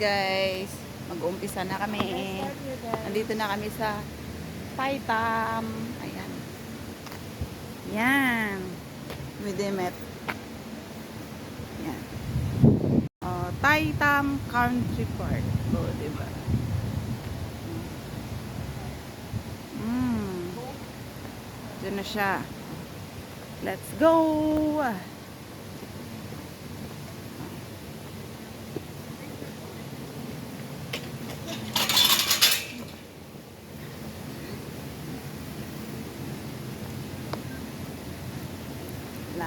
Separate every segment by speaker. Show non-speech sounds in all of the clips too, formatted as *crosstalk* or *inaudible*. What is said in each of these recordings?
Speaker 1: guys. Mag-uumpisa na kami. Nandito na kami sa Paitam. Ayan. Yan. Map. Yan. Oh, Taitam Country Park. O, oh, diba? Mm. Diyan na siya. Let's go!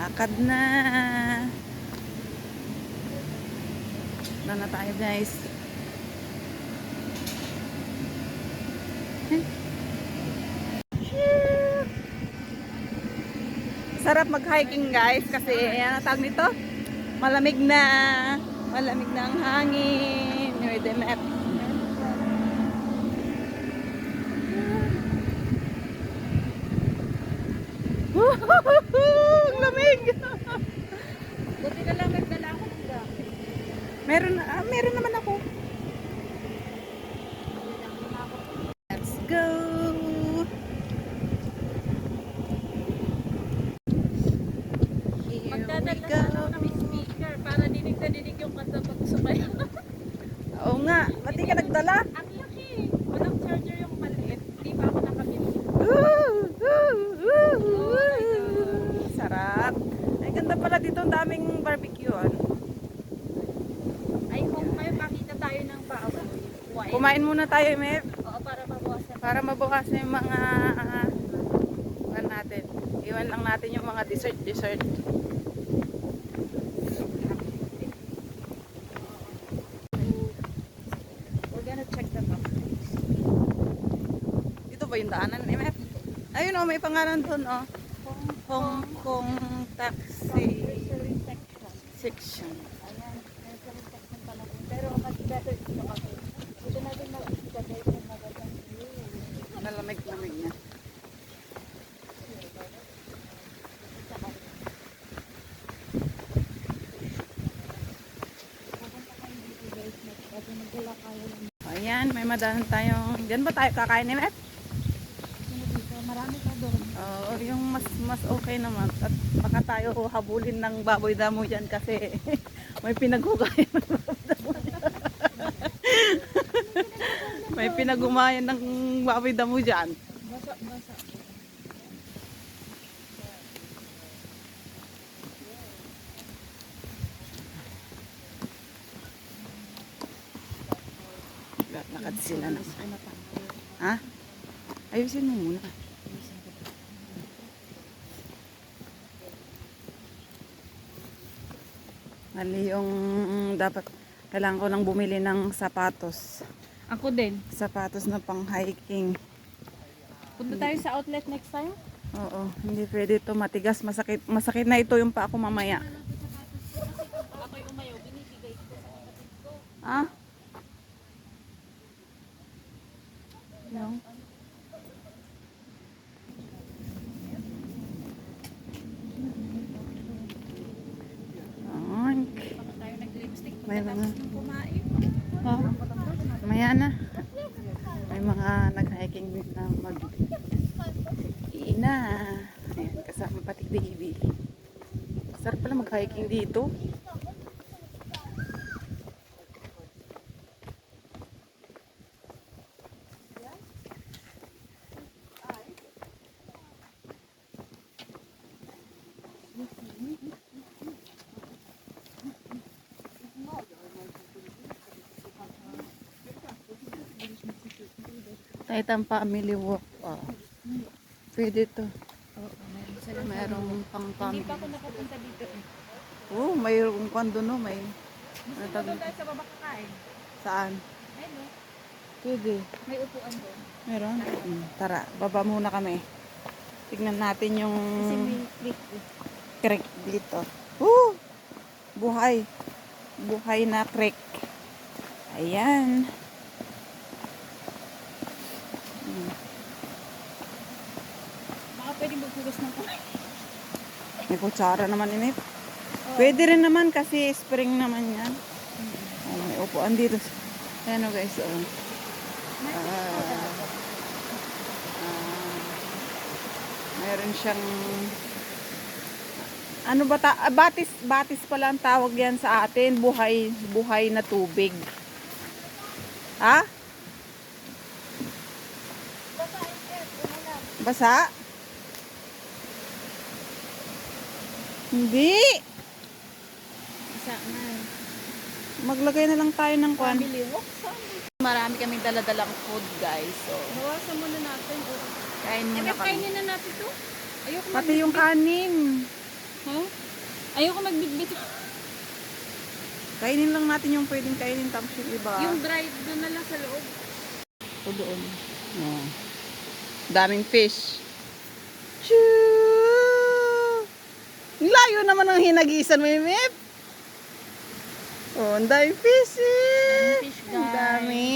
Speaker 1: Lakad na. Na tayo guys. Sarap mag-hiking guys kasi ano tawag nito? Malamig na. Malamig na ang hangin. With the map. Lamig.
Speaker 2: Buti na lang nagdala ako ng gamit.
Speaker 1: Meron, ah, meron naman ako. Let's go.
Speaker 2: Magdadagdag
Speaker 1: go.
Speaker 2: na kami speaker para dinig na dinig yung kanta pag sumay.
Speaker 1: Oo nga, ba't di ka nagdala?
Speaker 2: Ang laki. Walang charger yung maliit. Di pa ako nakabili.
Speaker 1: Woo! Woo! Woo! Woo! Sarap. Ay, ganda pala dito. Ang daming barbecue. Ano?
Speaker 2: Ay, kung kayo pakita tayo ng. Why?
Speaker 1: Kumain muna tayo, Mep.
Speaker 2: Oo, para mabawasan.
Speaker 1: Para mabukas yung mga uh, natin. Iwan lang natin yung mga dessert, dessert.
Speaker 2: We're gonna check the map.
Speaker 1: Dito ba yung daanan, MF? Ayun oh, may pangalan doon oh. Hong Kong Taxi
Speaker 2: section. Ayan. Pero mas better dito kami. Dito natin makikita guys yung magandang view.
Speaker 1: Malamig-lamig.
Speaker 2: Kasi ng
Speaker 1: Ayan, may madahan tayong... Diyan ba tayo kakain,
Speaker 2: sino dito. Marami ka doon.
Speaker 1: Oo, yung mas mas okay naman. At baka tayo habulin ng baboy damo dyan kasi *laughs* may pinaghugayan ng baboy damo *laughs* may pinagumayan ng baboy damo dyan.
Speaker 2: Basa, basa.
Speaker 1: Lakad sila na.
Speaker 2: Pa?
Speaker 1: Ha? Ayusin mo muna. Mali yung dapat kailangan ko lang bumili ng sapatos.
Speaker 2: Ako din.
Speaker 1: Sapatos na pang hiking.
Speaker 2: Punta tayo sa outlet next time.
Speaker 1: Oo, hindi pwede ito matigas. Masakit, masakit na ito yung pa ako mamaya.
Speaker 2: Ako'y umayaw, binibigay ko.
Speaker 1: Ah? No. Oink.
Speaker 2: Baka tayo nag-lipstick.
Speaker 1: May mga... Oh, maya na. May mga nag-hiking din na mag Ina. Ayan, kasama pati baby. Sarap pala mag-hiking dito. Titan Family Walk. Oh. Pwede to.
Speaker 2: Oo, sila.
Speaker 1: Merong pang
Speaker 2: Hindi
Speaker 1: family.
Speaker 2: pa ako nakapunta dito eh.
Speaker 1: Oh, mayroong kwando no, may. Ano
Speaker 2: Gusto mo tayo sa baba kakain?
Speaker 1: Saan?
Speaker 2: Ayun no.
Speaker 1: Pwede.
Speaker 2: May upuan doon.
Speaker 1: Meron? Hmm, tara, baba muna kami. Tignan natin yung
Speaker 2: Kasi may click eh.
Speaker 1: creek dito. Woo! Buhay. Buhay na creek. Ayan. Hmm.
Speaker 2: Baka pwede maghugas ng kamay.
Speaker 1: May kutsara naman init. Pwede rin naman kasi spring naman yan. Oh, may upuan dito. Ayan o guys, oh. Ah, meron siyang ano ba ta ah, batis batis pala ang tawag yan sa atin buhay buhay na tubig ha basa hindi
Speaker 2: Isa na.
Speaker 1: maglagay na lang tayo ng kwan marami kaming daladalang food guys so
Speaker 2: Bawasan muna natin. oh.
Speaker 1: kain
Speaker 2: Eh,
Speaker 1: muna
Speaker 2: ba't
Speaker 1: kami
Speaker 2: kainin na natin to? Ayoko
Speaker 1: pati yung kanin
Speaker 2: Ha? Ayoko magbitbit.
Speaker 1: kainin lang natin yung pwedeng kainin tapos yung iba
Speaker 2: Yung dried doon na lang sa loob.
Speaker 1: O doon. Oh. Daming fish. Shoo! Naman ang hinagisan mo, Mip. Oh, ang daming fish eh. Ang dami.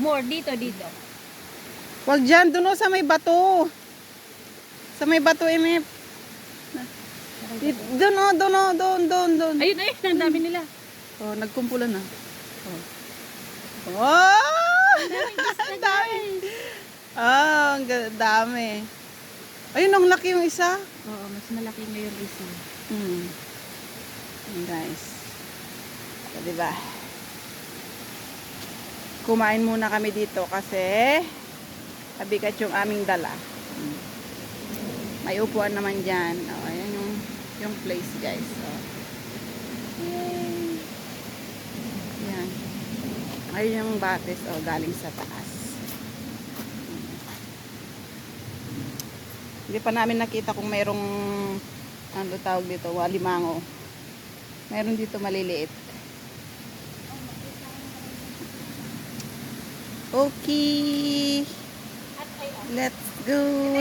Speaker 2: More dito, dito.
Speaker 1: Wag dyan, doon oh, sa may bato. Sa may bato, eh, Mip. Di- Doon oh, doon oh, doon, doon, doon.
Speaker 2: Ayun, ayun. Ang dami nila.
Speaker 1: Oh, nagkumpulan na. Oh. Wow! ang dami. *laughs* Ah, ang ga- dami. Ayun, ang laki yung isa.
Speaker 2: Oo, mas malaki ngayon isa.
Speaker 1: Hmm. Ayan, guys. So, diba? Kumain muna kami dito kasi kabigat yung aming dala. Hmm. May upuan naman dyan. O, ayan yung, yung place, guys. So, yay! Yan. Ayun yung batis, o, galing sa taas. Hindi pa namin nakita kung mayroong ano tawag dito, walimango. Meron dito maliliit. Okay. Let's go.